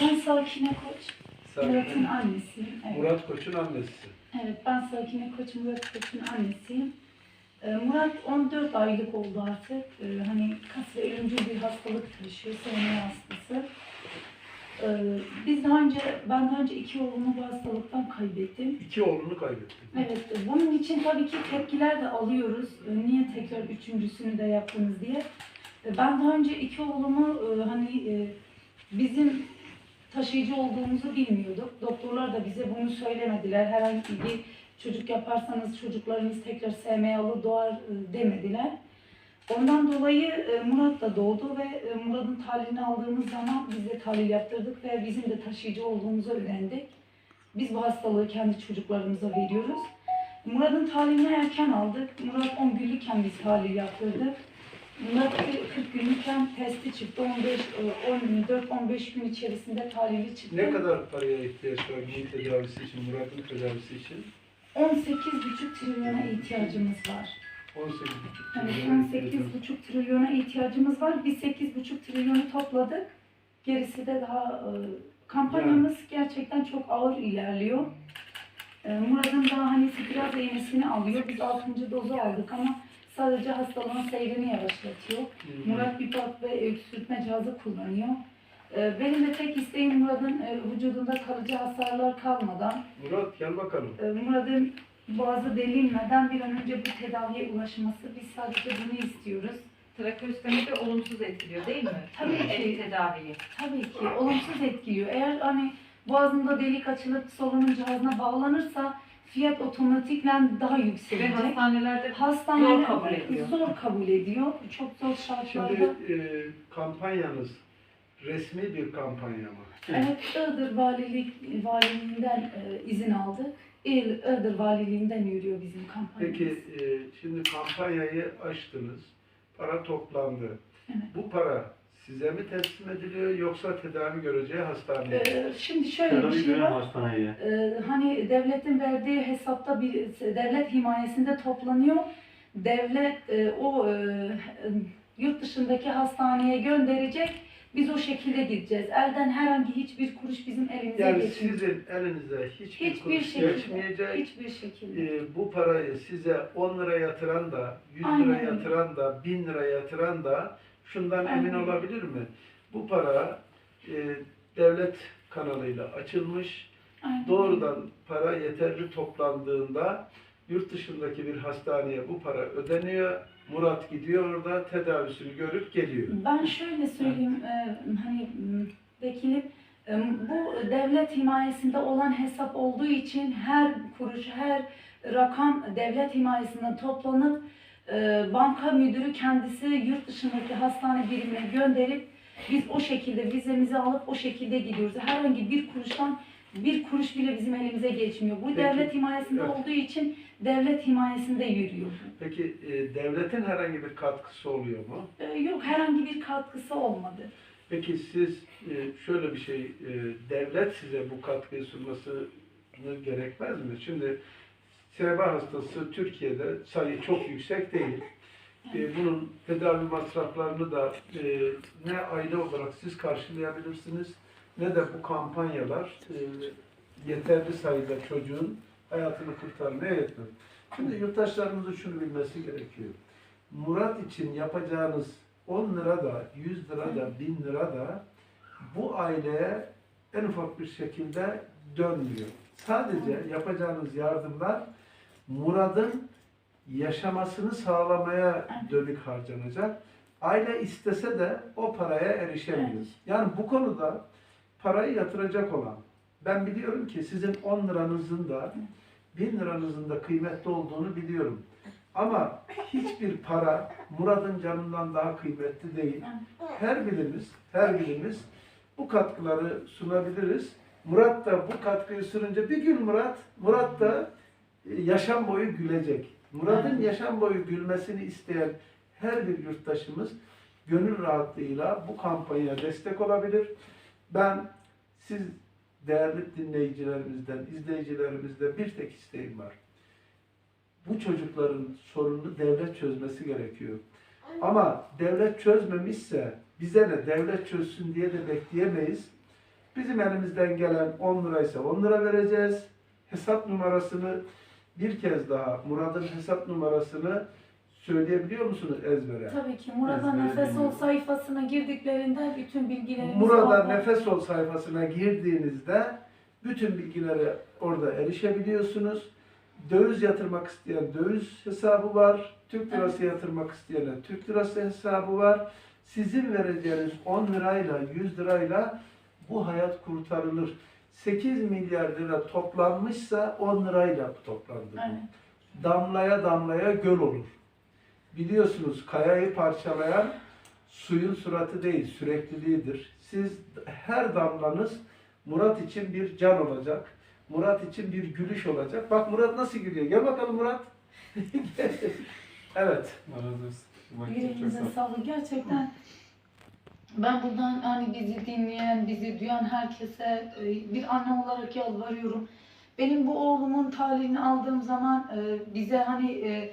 Ben, Sakine Koç, Murat'ın Sakine. annesiyim. Evet. Murat Koç'un annesi. evet, ben Sakine Koç, Murat Koç'un annesiyim. E, Murat 14 aylık oldu artık. E, hani kas ve ölümcül bir hastalık taşıyor, sevme hastası. E, biz daha önce, ben daha önce iki oğlumu bu hastalıktan kaybettim. İki oğlunu kaybetti. Evet, bunun için tabii ki tepkiler de alıyoruz. Niye tekrar üçüncüsünü de yaptınız diye. Ben daha önce iki oğlumu e, hani e, bizim taşıyıcı olduğumuzu bilmiyorduk. Doktorlar da bize bunu söylemediler. Herhangi bir çocuk yaparsanız çocuklarınız tekrar alır doğar e, demediler. Ondan dolayı e, Murat da doğdu ve e, Murat'ın tahlilini aldığımız zaman biz de tahlil yaptırdık ve bizim de taşıyıcı olduğumuzu öğrendik. Biz bu hastalığı kendi çocuklarımıza veriyoruz. Murat'ın tahlilini erken aldık. Murat 10 günlükken biz tahlil yaptırdık. Murat 40 günlükken testi çıktı. 15, e, 14-15 gün içerisinde tahlili çıktı. Ne kadar paraya ihtiyaç var bunun tedavisi için, Murat'ın tedavisi için? 18,5 trilyona ihtiyacımız var. 18,5 Yani milyon ihtiyacı var. 18,5 trilyona ihtiyacımız var. Biz 8,5 trilyonu topladık. Gerisi de daha e, kampanyamız gerçekten çok ağır ilerliyor. E, Murat'ın daha hani biraz iğnesini alıyor. Biz 6. dozu aldık ama sadece hastalığın seyrini yavaşlatıyor. Hı. Murat BIPAP ve öksürtme cihazı kullanıyor. E, Benim de tek isteğim Murat'ın e, vücudunda kalıcı hasarlar kalmadan Murat gel bakalım. e, Murat'ın boğazı delinmeden bir an önce bu tedaviye ulaşması. Biz sadece bunu istiyoruz. Trakeostomi de olumsuz etkiliyor değil mi? Tabii ki. El tedaviyi. Tabii ki olumsuz etkiliyor. Eğer hani boğazında delik açılıp solunum cihazına bağlanırsa fiyat otomatiklen daha Ve yükselecek. hastanelerde Hastaneler Zor kabul ediyor. Zor kabul ediyor. Çok zor şartlarda. Şimdi e, kampanyanız resmi bir kampanya mı? Evet, Iğdır Valilik, Valiliğinden e, izin aldık. İl- Iğdır Valiliğinden yürüyor bizim kampanyamız. Peki e, şimdi kampanyayı açtınız, para toplandı. Evet. Bu para size mi teslim ediliyor yoksa tedavi göreceği hastaneye? Ee, şimdi şöyle bir Tedavi şey gören var. hastaneye. Ee, hani devletin verdiği hesapta bir devlet himayesinde toplanıyor. Devlet e, o e, e, yurt dışındaki hastaneye gönderecek. Biz o şekilde gideceğiz. Elden herhangi hiçbir kuruş bizim elimize Yani geçmeyecek. sizin elinize hiçbir, Hiçbir kuruş şekilde. geçmeyecek. Hiçbir şekilde. E, bu parayı size 10 lira yatıran da, 100 lira Aynen yatıran da, 1000 lira yatıran da şundan emin olabilir mi? Bu para e, devlet kanalıyla açılmış. Aynen. Doğrudan para yeterli toplandığında yurt dışındaki bir hastaneye bu para ödeniyor. Murat gidiyor orada tedavisini görüp geliyor. Ben şöyle söyleyeyim, e, hani vekilim, e, bu devlet himayesinde olan hesap olduğu için her kuruş, her rakam devlet himayesinden toplanıp banka müdürü kendisi yurt dışındaki hastane birimine gönderip biz o şekilde vizemizi alıp o şekilde gidiyoruz. Herhangi bir kuruştan bir kuruş bile bizim elimize geçmiyor. Bu Peki, devlet himayesinde evet. olduğu için devlet himayesinde yürüyor. Peki e, devletin herhangi bir katkısı oluyor mu? E, yok herhangi bir katkısı olmadı. Peki siz e, şöyle bir şey, e, devlet size bu katkıyı sunmasını gerekmez mi? Şimdi SEBA hastası Türkiye'de sayı çok yüksek değil. E, bunun tedavi masraflarını da e, ne aile olarak siz karşılayabilirsiniz ne de bu kampanyalar e, yeterli sayıda çocuğun hayatını kurtarmaya yetmez. Şimdi yurttaşlarımızın şunu bilmesi gerekiyor. Murat için yapacağınız 10 lira da, 100 lira da, 1000 lira da bu aileye en ufak bir şekilde dönmüyor. Sadece yapacağınız yardımlar Murad'ın yaşamasını sağlamaya dönük harcanacak. Aile istese de o paraya erişemiyor. Evet. Yani bu konuda parayı yatıracak olan, ben biliyorum ki sizin 10 liranızın da 1000 liranızın da kıymetli olduğunu biliyorum. Ama hiçbir para Murad'ın canından daha kıymetli değil. Her birimiz, her birimiz bu katkıları sunabiliriz. Murat da bu katkıyı sununca bir gün Murat, Murat da yaşam boyu gülecek. Murat'ın yaşam boyu gülmesini isteyen her bir yurttaşımız gönül rahatlığıyla bu kampanyaya destek olabilir. Ben siz değerli dinleyicilerimizden, izleyicilerimizden bir tek isteğim var. Bu çocukların sorununu devlet çözmesi gerekiyor. Ama devlet çözmemişse bize ne devlet çözsün diye de bekleyemeyiz. Bizim elimizden gelen 10 liraysa 10 lira vereceğiz. Hesap numarasını bir kez daha Murat'ın hesap numarasını söyleyebiliyor musunuz ezbere? Tabii ki Murat'a Ezbere Nefes Ol sayfasına girdiklerinde bütün bilgilerimiz Murat'a orada. Nefes Ol sayfasına girdiğinizde bütün bilgilere orada erişebiliyorsunuz. Döviz yatırmak isteyen döviz hesabı var. Türk lirası yatırmak isteyene Türk lirası hesabı var. Sizin vereceğiniz 10 lirayla 100 lirayla bu hayat kurtarılır. 8 milyar lira toplanmışsa 10 lirayla toplandı. bu. Aynen. Damlaya damlaya göl olur. Biliyorsunuz kayayı parçalayan suyun suratı değil, sürekliliğidir. Siz her damlanız Murat için bir can olacak. Murat için bir gülüş olacak. Bak Murat nasıl gülüyor. Gel bakalım Murat. evet. Yüreğinize sağ ol. sağlık. Gerçekten ben buradan hani bizi dinleyen, bizi duyan herkese e, bir anne olarak yalvarıyorum. Benim bu oğlumun talihini aldığım zaman e, bize hani e,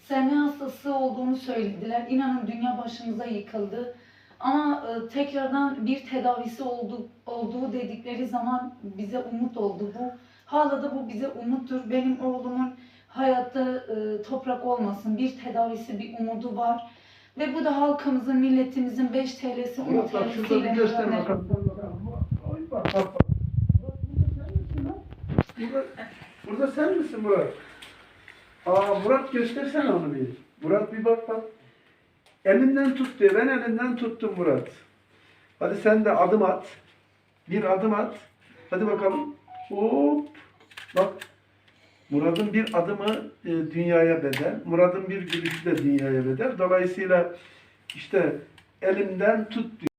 SMA hastası olduğunu söylediler. İnanın dünya başımıza yıkıldı. Ama tekrardan bir tedavisi oldu, olduğu dedikleri zaman bize umut oldu. Bu hala da bu bize umuttur. Benim oğlumun hayatta toprak olmasın. Bir tedavisi, bir umudu var. Ve bu da halkımızın, milletimizin 5 TL'si, 10 Murat bak şurada bir TL'siyle göster bakalım. Bak. Ay bak bak bak. Murat burada sen misin lan? Burada, burada sen misin Murat? Aa Murat göstersene onu bir. Murat bir bak bak. Elimden tut diyor. Ben elinden tuttum Murat. Hadi sen de adım at. Bir adım at. Hadi bakalım. Hop. Bak. Murat'ın bir adımı e, dünyaya bedel. Murat'ın bir gülüşü de dünyaya bedel. Dolayısıyla işte elimden tut diyor.